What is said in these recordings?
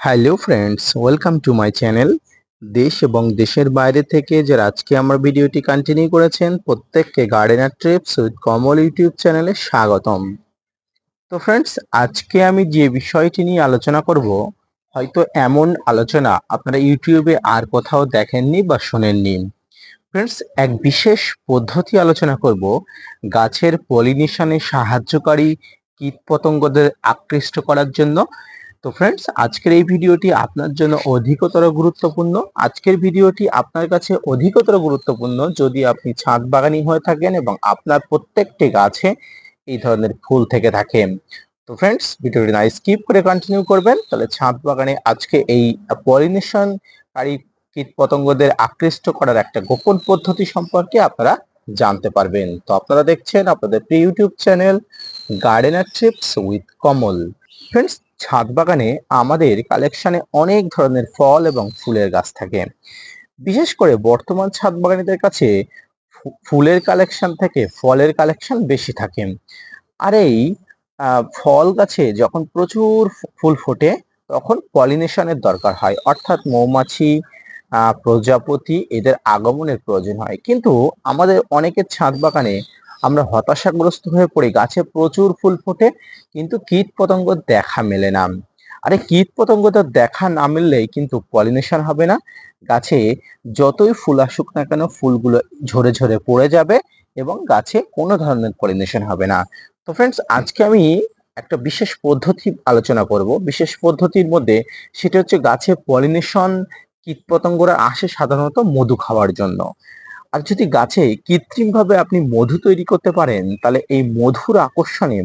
Hello friends welcome to my channel দেশ এবং দেশের বাইরে থেকে যারা আজকে আমার ভিডিওটি কন্টিনিউ করেছেন, প্রত্যেককে gardener trips with Kamal YouTube চ্যানেলে স্বাগতম। তো ফ্রেন্ডস আজকে আমি যে বিষয়টি নিয়ে আলোচনা করব, হয়তো এমন আলোচনা আপনারা ইউটিউবে আর কোথাও দেখেননি বা শোনেননি। ফ্রেন্ডস এক বিশেষ পদ্ধতি আলোচনা করব, গাছের পলিনেশনে সাহায্যকারী কীটপতঙ্গদের আকৃষ্ট করার জন্য। তো ফ্রেন্ডস আজকের এই ভিডিওটি আপনার জন্য অধিকতর গুরুত্বপূর্ণ। আজকের ভিডিওটি আপনার কাছে অধিকতর গুরুত্বপূর্ণ যদি আপনি ছাদ বাগানি হয়ে থাকেন এবং আপনার প্রত্যেকটি গাছে এই ধরনের ফুল থেকে থাকে। তো ফ্রেন্ডস ভিডিওটি না স্কিপ করে কন্টিনিউ করবেন। তাহলে ছাদ বাগানে আজকে এই পলিনেশনকারী কীট পতঙ্গদের আকৃষ্ট করার একটা গোপন পদ্ধতি সম্পর্কে আপনারা জানতে পারবেন। তো আপনারা দেখছেন আপনাদের প্রিয় YouTube channel gardener trips with Kamal friends ছাদ বাগানে আমাদের কালেকশনে অনেক ধরনের ফল এবং ফুলের গাছ থাকে। বিশেষ করে বর্তমান ছাদ বাগানীদের কাছে ফুলের কালেকশন থেকে ফলের কালেকশন বেশি থাকে। আর এই ফল গাছে যখন প্রচুর ফুল ফোটে, তখন পলিনেশনের দরকার হয়। অর্থাৎ মৌমাছি প্রজাপতি এদের আগমনের প্রয়োজন হয়। কিন্তু আমাদের অনেকের ছাদ বাগানে আমরা হতাশাগ্রস্ত হয়ে পড়ি। গাছে প্রচুর ফুল ফোটে, কিন্তু কীট পতঙ্গ দেখা মেলে না। আরে কীট পতঙ্গ তো দেখা না মিললেই কিন্তু পলিনেশন হবে না। গাছে যতই ফুল আসুক না কেন ফুলগুলো ঝরে ঝরে পড়ে যাবে এবং গাছে কোনো ধরনের পলিনেশন হবে না। তো ফ্রেন্ডস আজকে আমি একটা বিশেষ পদ্ধতি আলোচনা করব। বিশেষ পদ্ধতির মধ্যে সেটা হচ্ছে গাছে পলিনেশন কীটপতঙ্গরা আসে সাধারণত মধু খাওয়ার জন্য। আর যদি গাছে কৃত্রিমভাবে আপনি মধু তৈরি করতে পারেন, তাহলে এই মধুর আকর্ষণে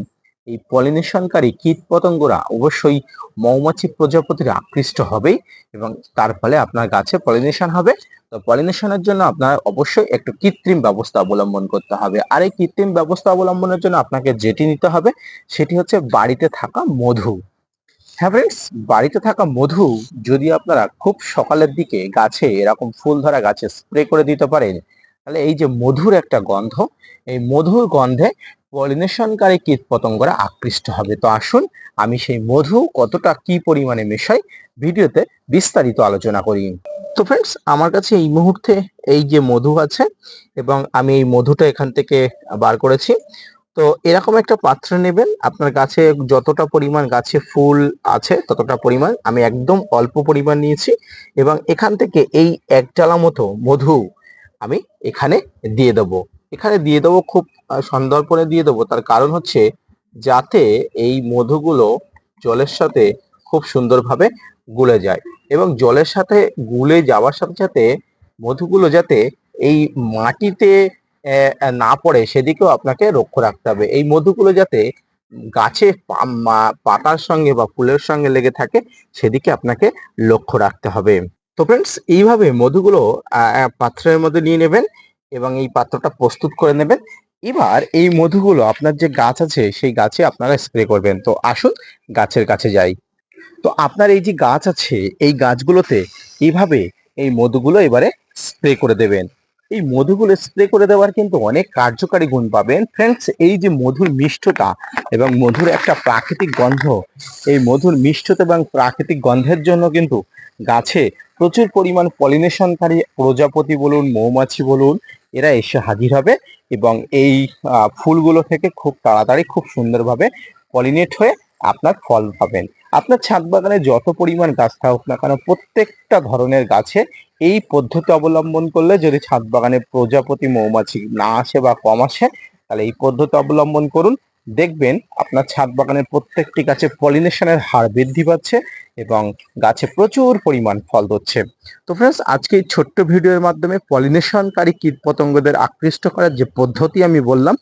এই পলিনেশনকারী কীট পতঙ্গরা অবশ্যই মৌমাছি প্রজাপতির আকৃষ্ট হবেই এবং তার ফলে আপনার গাছে পলিনেশন হবে। তো পলিনেশনের জন্য আপনার অবশ্যই একটু কৃত্রিম ব্যবস্থা অবলম্বন করতে হবে। আর এই কৃত্রিম ব্যবস্থা অবলম্বনের জন্য আপনাকে যেটি নিতে হবে, সেটি হচ্ছে বাড়িতে থাকা মধু। হ্যাঁ ফ্রেন্ডস বাড়িতে থাকা মধু যদি আপনারা খুব সকালের দিকে গাছে এরকম ফুল ধরা গাছে স্প্রে করে দিতে পারেন, তাহলে এই যে মধুর একটা গন্ধ, এই মধুর গন্ধে পলিনেশনকারী কীট পতঙ্গরা আকৃষ্ট হবে। তো আসুন আমি সেই মধু কতটা কি পরিমাণে মেশাই, ভিডিওতে বিস্তারিত আলোচনা করি। তো ফ্রেন্ডস আমার কাছে এই মুহূর্তে এই যে মধু আছে এবং আমি এই মধুটা এখান থেকে বার করেছি। তো এরকম একটা পাত্র নেবেন। আপনার গাছে যতটা পরিমাণ গাছে ফুল আছে, ততটা পরিমাণ। আমি একদম অল্প পরিমাণ নিয়েছি এবং এখান থেকে এই এক ডালা মতো মধু আমি এখানে দিয়ে দেবো। এখানে দিয়ে দেবো খুব সন্দর্পণে দিয়ে দেবো। তার কারণ হচ্ছে যাতে এই মধুগুলো জলের সাথে খুব সুন্দরভাবে গুলে যায় এবং জলের সাথে গুলে যাওয়ার সাথে সাথে মধুগুলো যাতে এই মাটিতে না পড়ে সেদিকেও আপনাকে লক্ষ্য রাখতে হবে। এই মধুগুলো যাতে গাছে পাতার সঙ্গে বা ফুলের সঙ্গে লেগে থাকে, সেদিকে আপনাকে লক্ষ্য রাখতে হবে। তো ফ্রেন্ডস এইভাবে মধুগুলো পাত্রের মধ্যে নিয়ে নেবেন এবং এই পাত্রটা প্রস্তুত করে নেবেন। এবার এই মধুগুলো আপনার যে গাছ আছে, সেই গাছে আপনারা স্প্রে করবেন। তো আসুন গাছের কাছে যাই। তো আপনার এই যে গাছ আছে, এই গাছগুলোতে এইভাবে এই মধুগুলো এবারে স্প্রে করে দেবেন। এই মধুগুলো স্প্রে করে দেওয়ার কিন্তু অনেক কার্যকারী গুণ পাবেন। ফ্রেন্ডস এই যে মধুর মিষ্টতা এবং মধুর একটা প্রাকৃতিক গন্ধ, এই মধুর মিষ্টতা এবং প্রাকৃতিক গন্ধের জন্য কিন্তু গাছে প্রচুর পরিমাণ পলিনেশনকারী প্রজাপতি বলুন, মৌমাছি বলুন, এরা এসে হাজির হবে এবং এই ফুলগুলো থেকে খুব তাড়াতাড়ি খুব সুন্দরভাবে পলিনেট হয়ে আপনার ফল পাবেন। আপনার ছাদ বাগানে যত পরিমাণ গাছ থাকুক না কেন, প্রত্যেকটা ধরনের গাছে এই পদ্ধতি অবলম্বন করলে যদি ছাদ বাগানে প্রজাপতি মৌমাছি না আসে বা কম আসে, তাহলে এই পদ্ধতি অবলম্বন করুন। দেখবেন আপনার ছাদ বাগানের প্রত্যেকটি গাছে পলিনেশনের হার বৃদ্ধি পাচ্ছে। এবং গাছে প্রচুর পরিমাণ ফল ধরছে। তো ফ্রেন্ডস আজকে এই ছোট্ট ভিডিওর মাধ্যমে পলিনেশনকারী কীটপতঙ্গদের আকৃষ্ট করার যে পদ্ধতি আমি বললাম,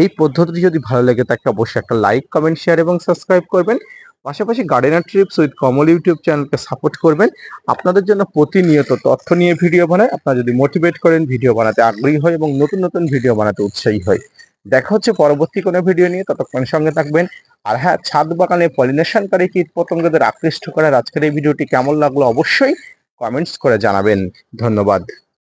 এই পদ্ধতিটি যদি ভালো লেগে থাকে, অবশ্যই একটা লাইক কমেন্ট শেয়ার এবং সাবস্ক্রাইব করবেন। পাশাপাশি gardener trips with Kamal YouTube চ্যানেলকে সাপোর্ট করবেন। আপনাদের জন্য প্রতিনিয়ত তথ্য নিয়ে ভিডিও বানায় আপনারা যদি মোটিভেট করেন ভিডিও বানাতে আগ্রহী হয় এবং নতুন নতুন ভিডিও বানাতে উৎসাহী হয় দেখা হচ্ছে পরবর্তী কোনো ভিডিও নিয়ে ততক্ষণ সঙ্গে থাকবেন। আর হ্যাঁ ছাদ বাগানে পলিনেশনকারী কীট পতঙ্গদের আকৃষ্ট করার আজকের এই ভিডিওটি কেমন লাগল অবশ্যই কমেন্টস করে জানাবেন। ধন্যবাদ।